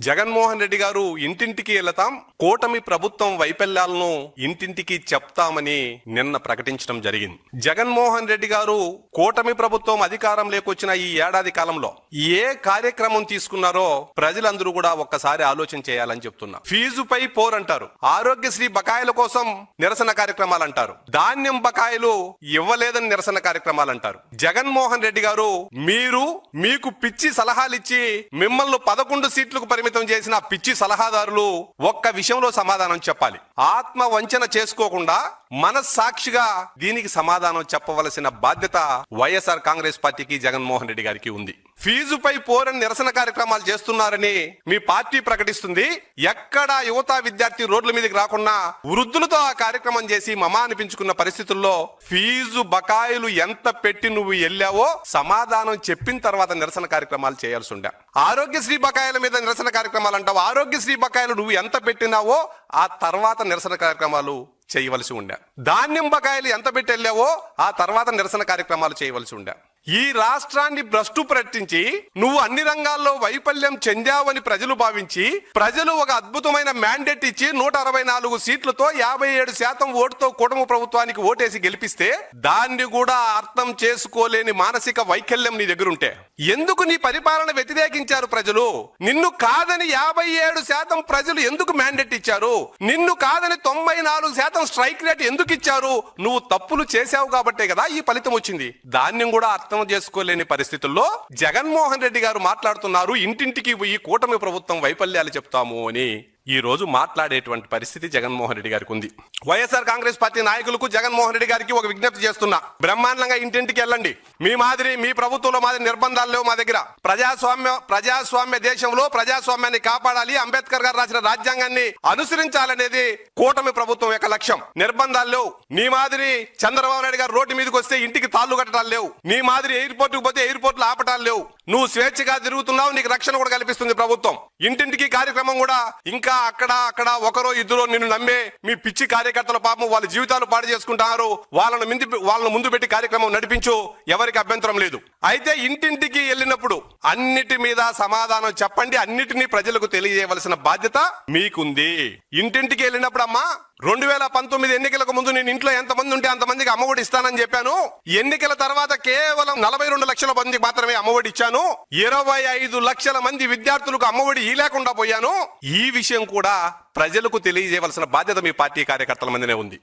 జగన్మోహన్ రెడ్డి గారు ఇంటింటికి వెళతాం కూటమి ప్రభుత్వం వైఫల్యాలను ఇంటింటికి చెప్తామని నిన్న ప్రకటించడం జరిగింది. జగన్మోహన్ రెడ్డి గారు కూటమి ప్రభుత్వం అధికారం లేకొచ్చిన ఈ ఏడాది కాలంలో ఏ కార్యక్రమం తీసుకున్నారో ప్రజలందరూ కూడా ఒక్కసారి ఆలోచన చేయాలని చెప్తున్నా. ఫీజుపై పోరంటారు ఆరోగ్యశ్రీ బకాయిల కోసం నిరసన కార్యక్రమాలు అంటారు. ధాన్యం బకాయిలు ఇవ్వలేదని నిరసన కార్యక్రమాలు అంటారు. జగన్మోహన్ రెడ్డి గారు మీరు మీకు పిచ్చి సలహాలిచ్చి మిమ్మల్ని పదకొండు సీట్లకు పరిమితం చేసిన పిచ్చి సలహాదారులు ఒక్క విషయం విషయంలో సమాధానం చెప్పాలి ఆత్మ వంచన చేసుకోకుండా మనస్సాక్షిగా దీనికి సమాధానం చెప్పవలసిన బాధ్యత వైఎస్ఆర్ కాంగ్రెస్ పార్టీకి జగన్మోహన్ రెడ్డి గారికి ఉంది. ఫీజుపై పోరని నిరసన కార్యక్రమాలు చేస్తున్నారని మీ పార్టీ ప్రకటిస్తుంది. ఎక్కడ యువత విద్యార్థి రోడ్ల మీదకి రాకుండా వృద్ధులతో ఆ కార్యక్రమం చేసి మమా అనిపించుకున్న పరిస్థితుల్లో ఫీజు బకాయిలు ఎంత పెట్టి నువ్వు వెళ్ళావో సమాధానం చెప్పిన తర్వాత నిరసన కార్యక్రమాలు చేయాల్సి ఉండే. ఆరోగ్యశ్రీ బకాయిల మీద నిరసన కార్యక్రమాలు అంటావు. ఆరోగ్యశ్రీ బకాయిలు నువ్వు ఎంత పెట్టినావో ఆ తర్వాత నిరసన కార్యక్రమాలు చేయవలసి ఉండే. ధాన్యం బకాయిలు ఎంత పెట్టి వెళ్ళావో ఆ తర్వాత నిరసన కార్యక్రమాలు చేయవలసి ఉండే. ఈ రాష్ట్రాన్ని భ్రష్టు ప్రకటించి నువ్వు అన్ని రంగాల్లో వైఫల్యం చెందావని ప్రజలు భావించి ప్రజలు ఒక అద్భుతమైన మ్యాండేట్ ఇచ్చి నూట అరవై నాలుగు సీట్లతో యాభై ఏడు శాతం ఓటుతో కుటుంబ ప్రభుత్వానికి ఓటేసి గెలిపిస్తే దాన్ని కూడా అర్థం చేసుకోలేని మానసిక వైకల్యం నీ దగ్గరుంటే. ఎందుకు నీ పరిపాలన వ్యతిరేకించారు ప్రజలు? నిన్ను కాదని యాభై ఏడు శాతం ప్రజలు ఎందుకు మ్యాండేట్ ఇచ్చారు? నిన్ను కాదని తొంభై నాలుగు శాతం స్ట్రైక్ రేట్ ఎందుకు ఇచ్చారు? నువ్వు తప్పులు చేశావు కాబట్టే కదా ఈ ఫలితం వచ్చింది. దాన్ని కూడా అర్థం చేసుకోలేని పరిస్థితుల్లో జగన్మోహన్ రెడ్డి గారు మాట్లాడుతున్నారు ఇంటింటికి పోయి కూటమి ప్రభుత్వం వైఫల్యాలు చెప్తాము అని. ఈ రోజు మాట్లాడేటువంటి పరిస్థితి జగన్మోహన్ రెడ్డి గారికి ఉంది. వైఎస్ఆర్ కాంగ్రెస్ పార్టీ నాయకులకు జగన్మోహన్ రెడ్డి గారికి ఒక విజ్ఞప్తి చేస్తున్నా. బ్రహ్మాండంగా ఇంటింటికి వెళ్ళండి. మీ మాదిరి మీ ప్రభుత్వంలో మాదిరి నిర్బంధాలు లేవు మా దగ్గర. ప్రజాస్వామ్య ప్రజాస్వామ్య దేశంలో ప్రజాస్వామ్యాన్ని కాపాడాలి అంబేద్కర్ గారు రాసిన రాజ్యాంగాన్ని అనుసరించాలనేది కూటమి ప్రభుత్వం యొక్క లక్ష్యం. నిర్బంధాలు లేవు. నీ మాదిరి చంద్రబాబు నాయుడు గారు రోడ్డు మీదకి వస్తే ఇంటికి తాళ్ళు కట్టడాలు లేవు. నీ మాదిరి ఎయిర్పోర్ట్కు పోతే ఎయిర్పోర్ట్లు ఆపటాలు లేవు. నువ్వు స్వేచ్ఛగా తిరుగుతున్నావు నీకు రక్షణ కూడా కల్పిస్తుంది ప్రభుత్వం. ఇంటింటికి కార్యక్రమం కూడా ఇంకా అక్కడ అక్కడ ఒకరో ఇద్దరు నిన్ను నమ్మే మీ పిచ్చి కార్యకర్తల పాపం వాళ్ళ జీవితాలు పాడు చేసుకుంటున్నారు వాళ్ళను ముందు వాళ్ళను ముందు పెట్టి కార్యక్రమం నడిపించు. ఎవరికి అభ్యంతరం లేదు. అయితే ఇంటింటికి వెళ్ళినప్పుడు అన్నిటి మీద సమాధానం చెప్పండి. అన్నిటినీ ప్రజలకు తెలియజేయవలసిన బాధ్యత మీకుంది. ఇంటింటికి వెళ్ళినప్పుడు అమ్మా రెండు వేల పంతొమ్మిది ఎన్నికలకు ముందు నేను ఇంట్లో ఎంతమంది ఉంటే అంతమందికి అమ్మఒడి ఇస్తానని చెప్పాను. ఎన్నికల తర్వాత కేవలం నలభై రెండు లక్షల మందికి మాత్రమే అమ్మఒడి ఇచ్చాను. ఇరవై ఐదు లక్షల మంది విద్యార్థులకు అమ్మఒడి ఈ లేకుండా పోయాను. ఈ విషయం కూడా ప్రజలకు తెలియజేయవలసిన బాధ్యత మీ పార్టీ కార్యకర్తల మందినే ఉంది.